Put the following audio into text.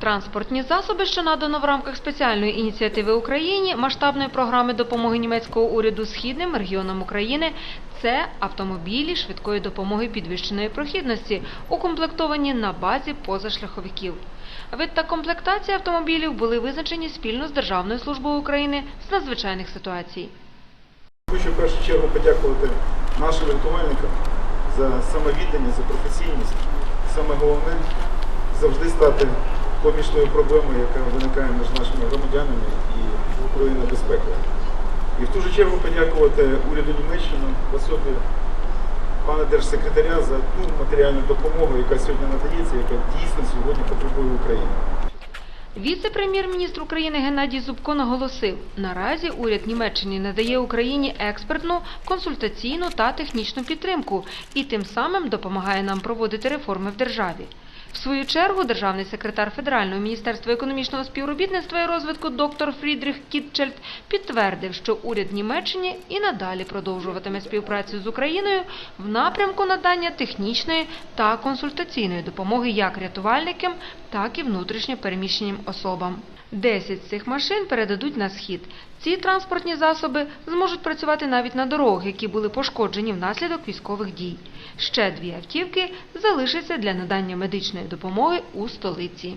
Транспортні засоби, що надано в рамках спеціальної ініціативи Україні масштабної програми допомоги німецького уряду східним регіонам України, це автомобілі швидкої допомоги підвищеної прохідності, укомплектовані на базі позашляховиків. Вид та комплектація автомобілів були визначені спільно з Державною службою України з надзвичайних ситуацій. Хочу в першу чергу подякувати нашим рятувальникам за самовідданість, за професійність. Саме головне завжди стати помічною проблемою, яка виникає між нашими громадянами і Україною безпекою. І в ту ж чергу подякувати уряду Німеччини в особі пана держсекретаря за ту матеріальну допомогу, яка сьогодні надається, яка дійсно сьогодні потребує Україна. Віце-прем'єр-міністр України Геннадій Зубко наголосив, наразі уряд Німеччини надає Україні експертну, консультаційну та технічну підтримку і тим самим допомагає нам проводити реформи в державі. В свою чергу державний секретар Федерального міністерства економічного співробітництва і розвитку доктор Фрідріх Кітчельд підтвердив, що уряд Німеччини і надалі продовжуватиме співпрацю з Україною в напрямку надання технічної та консультаційної допомоги як рятувальникам, так і внутрішньо переміщеним особам. Десять з цих машин передадуть на схід. Ці транспортні засоби зможуть працювати навіть на дорогах, які були пошкоджені внаслідок військових дій. Ще дві автівки залишаться для надання медичної допомоги у столиці.